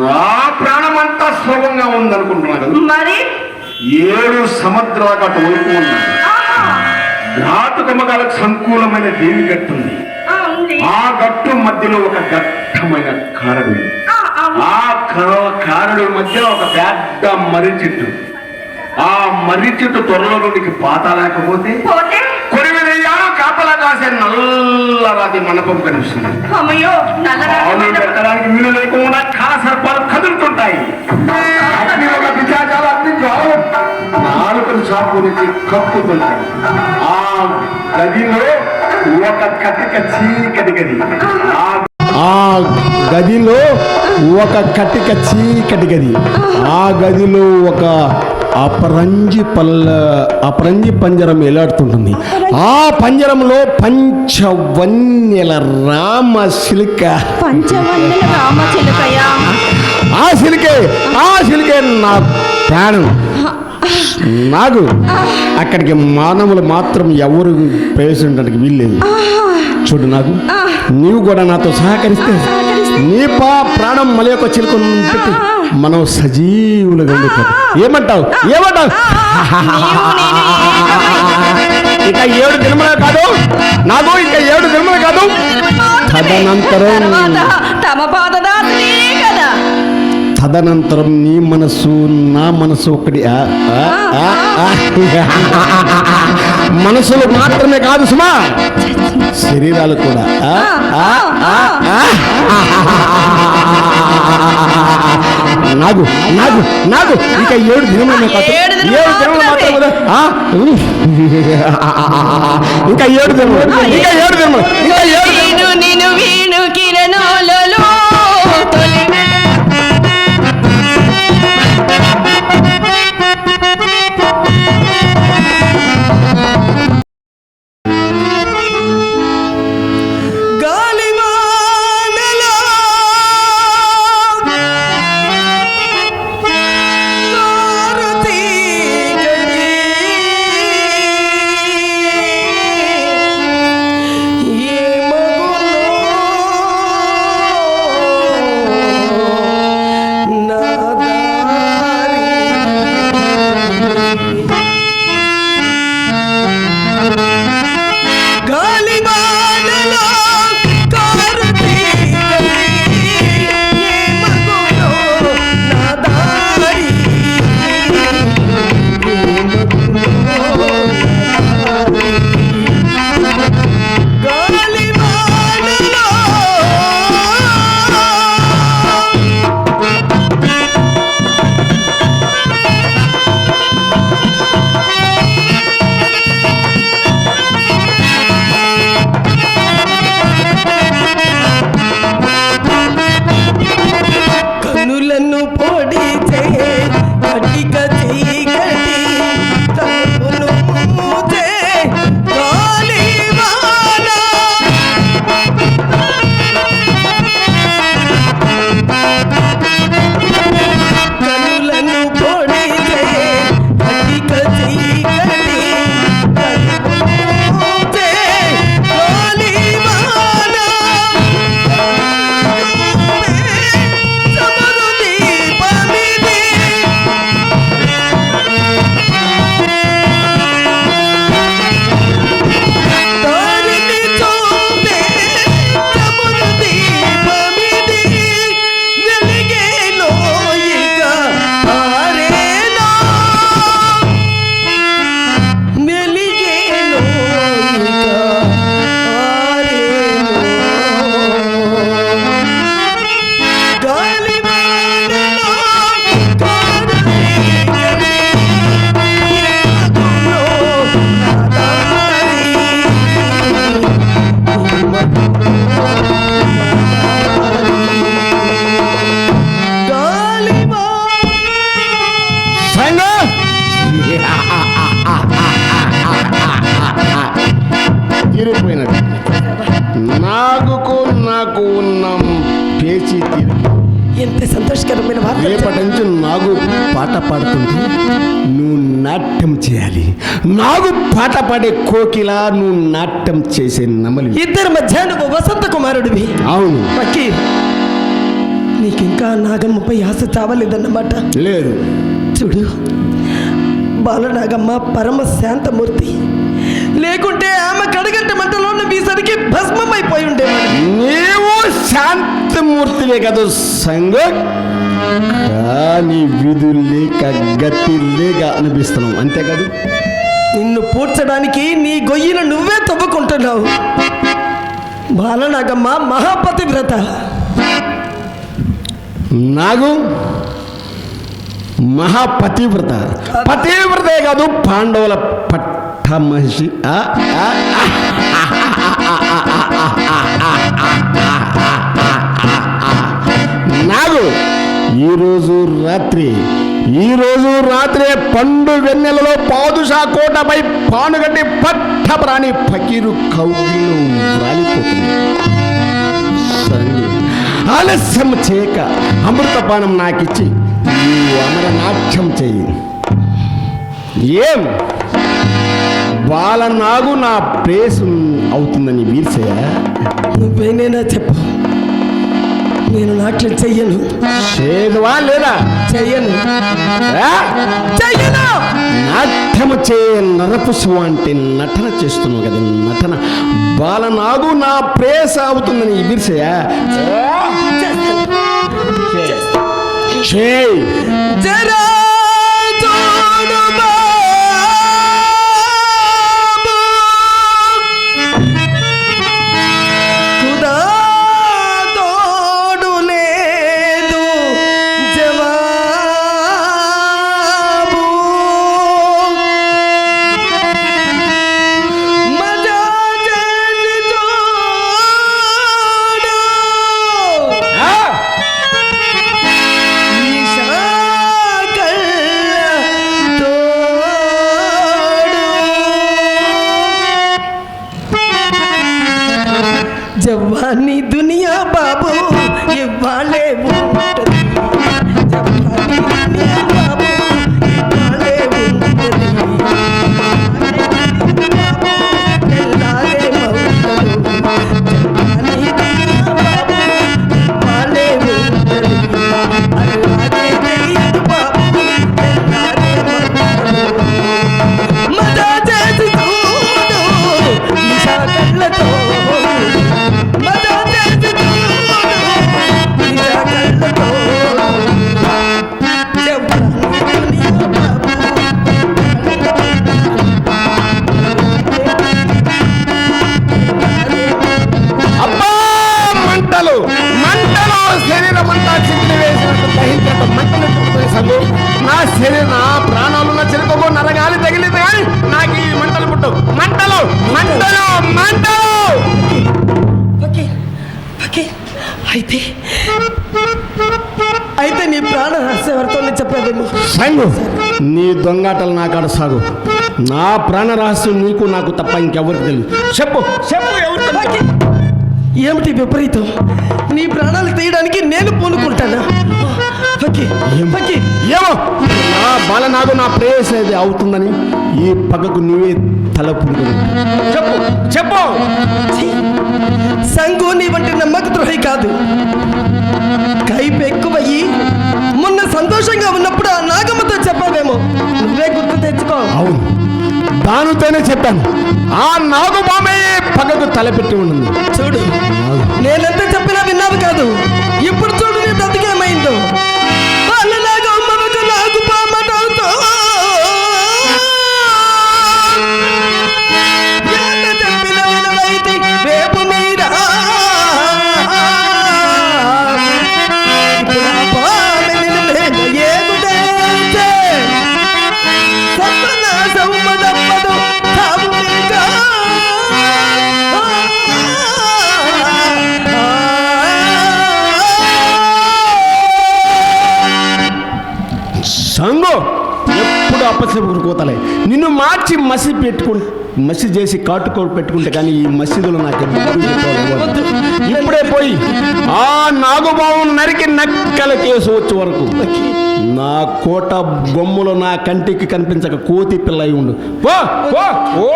నా ప్రాణం అంతా సులభంగా ఉందనుకుంటున్నాను మరి? ఏడు సముద్రాల గట్టు వైపు ఉన్నాను ఆహా, ఘాతుకమగాలకు సంకూలమైన దేవి గట్టు ఉంది? ఆ, గట్టు మధ్యలో ఒక దట్టమైన కారడు. ఆ, కారడు మధ్య ఒక పెద్ద మర్రి చెట్టు. ఆ మర్రి చెట్టు త్వరలో నుండికి పాత లేకపోతే పోతే? కొరివిదయ్యాను కాపలా కాసే నల్లరాతి మండపం కనిపిస్తుంది. పెట్టడానికి వీలు లేకుండా కాల సర్పాలు కదులుతుంటాయి. నాలుకలు చాపునికి కప్పుతుంటాయి ఆ గదిలో ఒక కటిక చీకటి గది. ఆ ఆ గదిలో ఒక కటిక చీకటి గది. ఆ గదిలో ఒక అపరంజి పల్ల అపరంజి పంజరం ఎలాడుతుంటుంది ఆ పంజరంలో పంచవన్యల రామ శిలిక. ఆ శిలికే ఆ శిలికే నా ప్రాణం. నాకు అక్కడికి మానవులు మాత్రం ఎవరు ప్రవేశించడానికి వీల్లేదు. చూడు నాకు నీవు కూడా నాతో సహకరిస్తే నీ పా ప్రాణం మళ్ళీ ఒక చిలుకను పెట్టి మనం సజీవులుగా ఉండిపోతాం ఏమంటావు? ఏమంటావు? ఇక ఏడు దినములే కాదు. నాకు ఇక ఏడు దినములే కాదు. తదనంతరం తమ కదా. తదనంతరం నీ మనసు నా మనసు ఒకటి. మనసులు మాత్రమే కాదు సుమా. శరీరాలు కూడా. నాగు నాగు నాగు. ఇక ఏడు దినములే ఏడు దినములు మాత్రం? ఇంకా ఏడు దినములు. ఇంకా ఏడు దినములు. ఇంకా ఏడు దినములు. వీణు నిను వీణు కిరణాలలో గాలివాన సంగ తీరిపోయినది. నాగుకు నాకు ఉన్న పేచి తీరి. ఎంత సంతోషకరమైన వార్త రేపటి నుంచి నాగు పాట పాడుతుంటే నువ్వు నాట్యం చేయాలి. నాగు పాట పాడే కోకిల నువ్వు నాట్యం చేసే నమలి. ఇద్దరి మధ్య నువ్వు వసంత కుమారుడివి. అవును. ఫకీర్ నీకింకా నాగమ్మపై ఆశ చావలేదన్నమాట. లేదు. చూడు. బాలనాగమ్మ పరమ శాంతమూర్తి లేకుంటే ఆమె కడగంట మంటలో వీసరికి భస్మమైపోయి ఉండేవాడు. నీవు శాంతమూర్తివే కదా సంగ. కానీ విధులు లేక గతి లేక అనిపిస్తున్నావు. అంతే కాదు. నిన్ను పూడ్చడానికి నీ గొయ్యిన నువ్వే తవ్వుకుంటున్నావు. బాలనాగమ్మ మహాపతివ్రత. నాగు మహాపతివ్రత పతివ్రతే కాదు పాండవుల పట్ట మహిషి నాకు నాగు ఈరోజు రాత్రి ఈరోజు రాత్రి పండు వెన్నెలలో పాదుషా కోటపై పానుగడ్డి పట్ట ప్రాణి ఫకీరు కౌగిలు రాలిపోతుంది ఆలస్యం చేయక అమృతపానం నాకిచ్చి నీవు అమర నాట్యం చెయ్యి ఏం? బాలనాగు నా ప్రేసు అవుతుందని వీర్సయ్య నువ్వేనైనా చెప్పు. నేను నాట్యం చెయ్యను. చేదువా లేదా? చెయ్యను? చెయ్యను! నాట్యము చేయ నరపుసు అంటే నటన చేస్తున్నావు కదా నటన. బాలనాగు నా ప్రేస అవుతుందని వీర్సయ్య Cheio. Cheio. సంగు. నీ దొంగాటలు నా కాడ సాగు. నా ప్రాణ రహస్యం నీకు నాకు తప్ప ఇంకెవరికి తెలియదు. చెప్పు చెప్పు ఎవరికి. ఏమిటి విపరీతం? నీ ప్రాణాలు తీయడానికి నేను పూనుకుంటానా? ఏమో? నా బాలనాగు నా ప్రేయస్ అవుతుందని ఈ పగకు నువ్వే తల పుడుకుని చెప్పు చెప్పు! సంగు నీ వంటి నమ్మక ద్రోహి కాదు. దానితోనే చెప్పాను. ఆ నాగు బామే పగకు తలపెట్టి ఉన్నది చూడు నేనెంత నిన్ను మసి పెట్టుకుంటే మసి చేసి కాటుకో పెట్టుకుంటే కానీ ఈ మసీదులో నాకు ఇప్పుడే పోయి ఆ నాగుబావం నరికి నక్కల కేసు వచ్చే వరకు నా కోట బొమ్మలు నా కంటికి కనిపించక కోతి పిల్ల అయి ఉండు. పో ఓ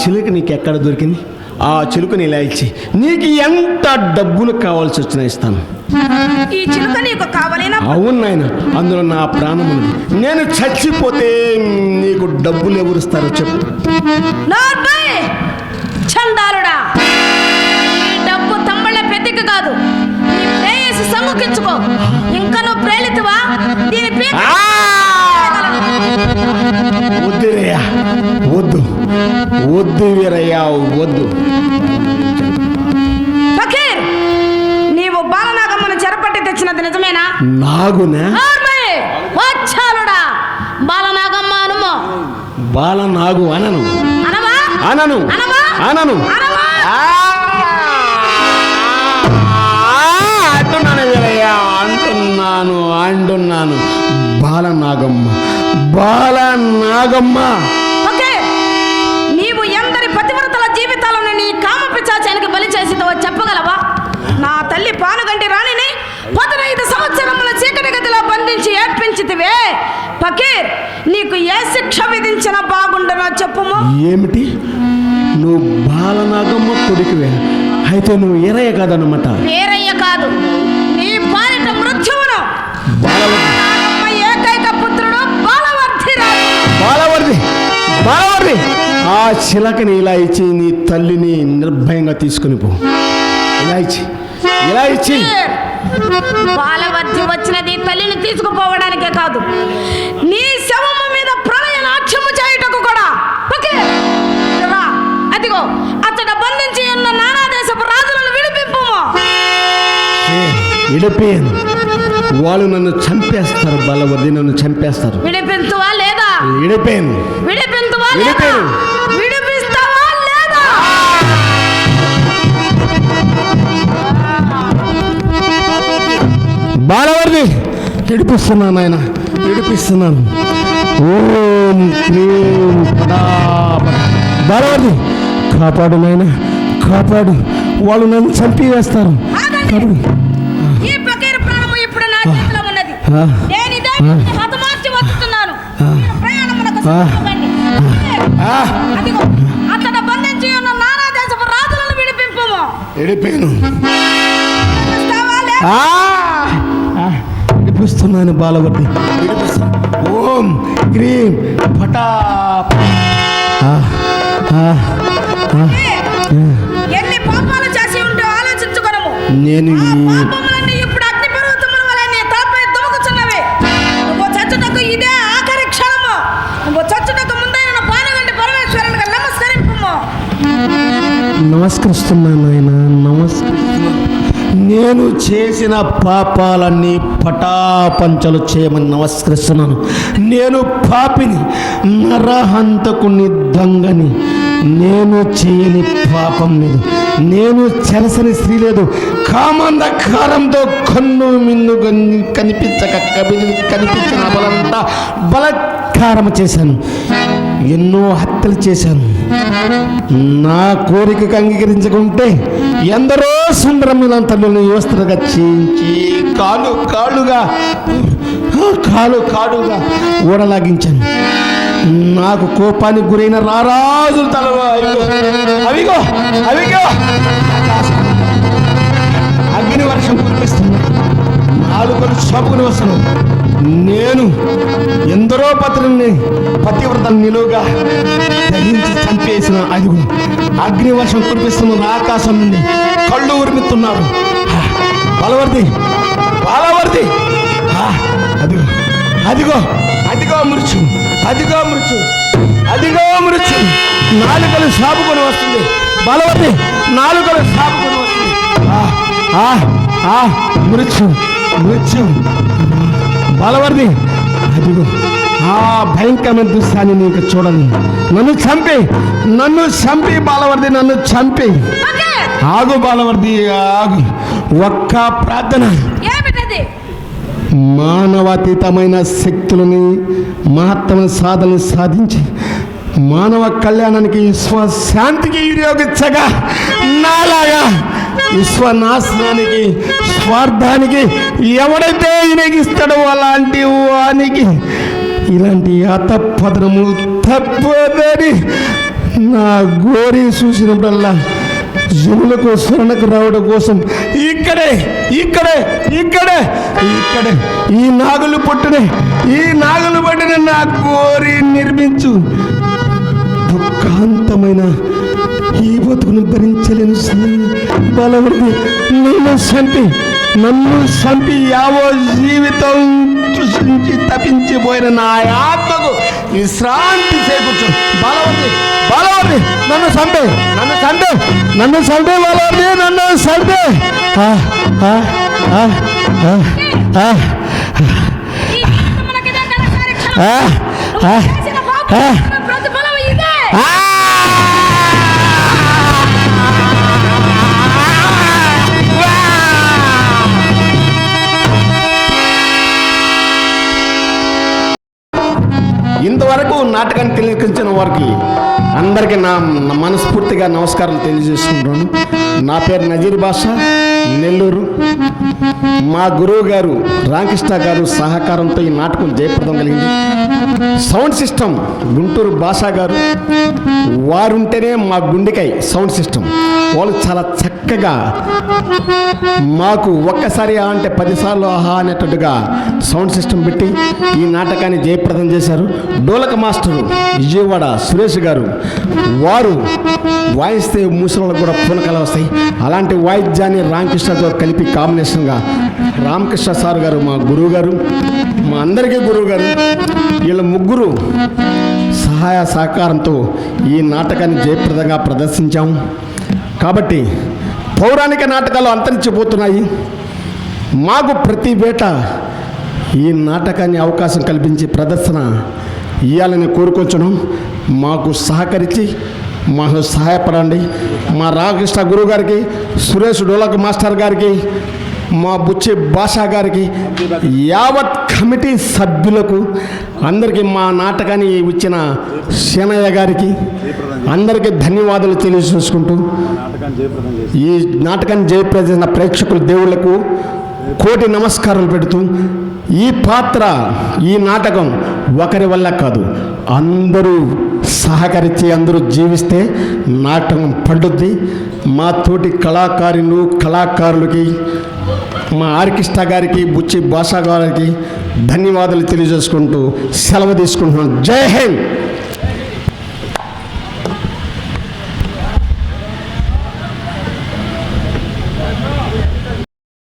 చిలుక నీకు ఎక్కడ దొరికింది? ఆ చిలుకని ఇలా ఇచ్చి నీకు ఎంత డబ్బులు కావాల్సి వచ్చినా ఇస్తాను. ఈ చిలుక నీకు కావాలేనా అవును నాయన అందులో నా ప్రాణం ఉంది నేను చచ్చిపోతే నీకు డబ్బులు ఎవరు ఇస్తారో చెప్పు. ఈ డబ్బు తమ్మళ్ళ పెద్దకి కాదు. నీ ప్రేయసి ఇంకా నువ్వు ప్రేలితువా? దీని ఆ! వద్దు. వీరయ్యా వద్దు వీరయ్యా వద్దు. ఫకీర్ నీవు బాలనాగమ్మను చెరపట్టి తెచ్చినది నిజమేనా? నాగునా? వచ్చాలుడా. బాలనాగమ్మ అనుమో. బాల నాగు అనను. అనవా? అనను. అనను! అంటున్నాను వీరయ్యా అంటున్నాను అంటున్నాను. బాలనాగమ్మ బాలనాగమ్మ. ఓకే. నీవు ఎందరి పతివ్రతల జీవితాలను నీ కామ పిచాచానికి బలి చేసిందో చెప్పగలవా? నా తల్లి పానుగంటి రాణిని పదనైదు సంవత్సరముల చీకటి గదిలో బంధించి ఏడ్పించితివే. ఫకీర్ నీకు ఏ శిక్ష విధించిన బాగుండనో చెప్పుము ఏమిటి? నువ్వు బాలనాగమ్మ కొడుకువే. అయితే నువ్వు ఎరయ్య కాదన్నమాట. పేరయ్య రాజు బాలవర్ధి బాలవర్ధి ఆ చిలకని ఇలా ఇచ్చి నీ తల్లిని నిర్భయంగా తీసుకుని పో. ఇలా ఇచ్చి ఇలా ఇచ్చి. బాలవర్ధి వచ్చినది తల్లిని తీసుకుపోవడానికే కాదు నీ శవము మీద ప్రళయ నాట్యము చేయుటకు కూడా. ఓకే? అదిగో అతడు బంధించి ఉన్న నానా దేశపు రాజులను విడిపింపు విడిపోయాను. వాళ్ళు నన్ను చంపేస్తారు బాలవర్ధి నన్ను చంపేస్తారు. విడిపించువా లేదా విడిపోయాను విడిపించువా. విడిపిస్తావా లేదా? బాలవర్ధి విడిపిస్తున్నాను ఆయన విడిపిస్తున్నాను. ఓం క్లీం పటాప. బాలవర్ధి కాపాడు నాయన కాపాడు. వాళ్ళు నన్ను చంపివేస్తారు. ఆగండి. కాపాడు. ఈ ఇప్పుడు నా చేతిలో ఉన్నది. అతడు బంధించి ఉన్న నానా దేశపు రాజులను విడిపింపు! ఆ, విడిపిస్తున్నాను విడిపిస్తాను ఓం క్రీం ఆ. ఎన్ని పాపాలు చేసి ఉంటే ఆలోచించుకొనము. నేను నమస్కరిస్తున్నాను ఆయన. నమస్కరిస్తున్నాను. నేను చేసిన పాపాలన్నీ పటాపంచలు చేయమని నమస్కరిస్తున్నాను. నేను పాపిని నరహంతకుని దొంగని నేను చేయని పాపం లేదు. నేను చెరసని స్త్రీ లేదు. కామంధకారంతో కన్ను మిన్ను కనిపించక కవి కనిపించిన బలంతా బలత్కారం చేశాను. ఎన్నో హత్యలు చేశాను. నా కోరికకు అంగీకరించకుంటే ఎందరో సుందరమైన తల్లుని యువస్త్రగా చేయించి కాలు కాలుగా కాలు కాడుగా ఊడలాగించాను. నాకు కోపానికి గురైన రారాజు తలలో అవిగో అవిగో అవిగో. అగ్ని వర్షం కురిపిస్తుంది. నాలుగు నాలుగలు షాపుకుని వస్తాను నేను ఎందరో పత్రుల్ని పతివ్రత నిలువుగా దహించి చంపేసిన అదిగు అగ్నివర్షం కురిపిస్తున్న ఆకాశం నుండి కళ్ళు ఉరిమిస్తున్నారు బలవర్ది బలవర్ది. అదిగో అదిగో అదిగో మృత్యు అదిగో మృత్యు అదిగో మృత్యు. నాలుకలు సాపుకొని వస్తుంది. బలవర్ది నాలుకలు సాపుకొని వస్తుంది. మృత్యు. మృత్యు బలవర్ది అదిగో. ఆ భయంకరమైన దృశ్యాన్ని నీకు చూడను. నన్ను చంపి నన్ను చంపి బాలవర్ది నన్ను చంపి. ఆగు బాలవర్ది ఆగు. ఒక్క ప్రార్థన. మానవాతీతమైన శక్తులని మహత్తమ సాధన సాధించి మానవ కళ్యాణానికి విశ్వశాంతికి వినియోగించగా నాలాగా విశ్వనాశనానికి స్వార్థానికి ఎవడైతే వినియోగిస్తాడో అలాంటి వానికి ఇలాంటి అతపదనము తప్పదని నా గోరి చూసినప్పుడల్లా జనులకు స్మరణకు రావడం కోసం ఇక్కడే ఇక్కడే ఇక్కడే ఇక్కడే ఈ నాగులు పుట్టిన ఈ నాగులు పట్టిన నా కోరి నిర్మించు దుఃఖాంతమైన ఈ బతుకును భరించలేను స్వామి. బలవృద్ధి నన్ను చంపి నన్ను చంపి యావో జీవితం సృష్టించి తప్పించిపోయిన నా ఆత్మకు విశ్రాంతి చేకూర్చు బలవృద్ధి బలవృద్ధి నన్ను చంపే నన్ను చంపే నన్ను చంపే బలవృద్ధి నన్ను చంపే ఆ, ఇంతవరకు నాటకాన్ని తిలకించిన వారికి అందరికీ నా మనస్ఫూర్తిగా నమస్కారం తెలియజేసుకుంటున్నాను నా పేరు నజీర్ బాషా. నెల్లూరు. మా గురువు గారు రామకృష్ణ గారు సహకారంతో ఈ నాటకం జయప్రదం కలిగింది. సౌండ్ సిస్టమ్ గుంటూరు భాషా గారు. వారుంటేనే మా గుండెకాయ సౌండ్ సిస్టమ్. వాళ్ళు చాలా చక్కగా మాకు ఒక్కసారి ఆ అంటే పదిసార్లు ఆహా అనేటట్టుగా సౌండ్ సిస్టమ్ పెట్టి ఈ నాటకాన్ని జయప్రదం చేశారు. డోలక మాస్టరు విజయవాడ సురేష్ గారు. వారు వాయిస్తే ముసలిళ్ళకు కూడా పూనకాలు వస్తాయి. అలాంటి వాయిద్యాన్ని రాంగ్ రామకృష్ణతో కలిపి కాంబినేషన్గా రామకృష్ణ సార్ గారు మా గురువు గారు మా అందరికీ గురువు గారు వీళ్ళ ముగ్గురు సహాయ సహకారంతో ఈ నాటకాన్ని జయప్రదంగా ప్రదర్శించాము. కాబట్టి పౌరాణిక నాటకాలు అంతరించిపోతున్నాయి. మాకు ప్రతి వేట ఈ నాటకాన్ని అవకాశం కల్పించి ప్రదర్శన ఇవ్వాలని కోరుకొంచడం మాకు సహకరించి మాకు సహాయపడండి. మా రామకృష్ణ గురువు గారికి సురేష్ డోలక్ మాస్టర్ గారికి మా బుచ్చి భాషా గారికి యావత్ కమిటీ సభ్యులకు అందరికీ మా నాటకాన్ని ఇచ్చిన సేనయ్య గారికి అందరికీ ధన్యవాదాలు తెలియజేసుకుంటూ ఈ నాటకాన్ని జయప్రద ప్రేక్షకుల దేవుళ్ళకు కోటి నమస్కారాలు పెడుతూ ఈ పాత్ర ఈ నాటకం ఒకరి వల్ల కాదు అందరూ సహకరించి అందరూ జీవిస్తే నాటకం పండుద్ది. మా తోటి కళాకారులు కళాకారులకి మా ఆర్కిస్ట్రా గారికి బుచ్చి భాషా గారికి ధన్యవాదాలు తెలియజేసుకుంటూ సెలవు తీసుకుంటున్నాను జై హింద్!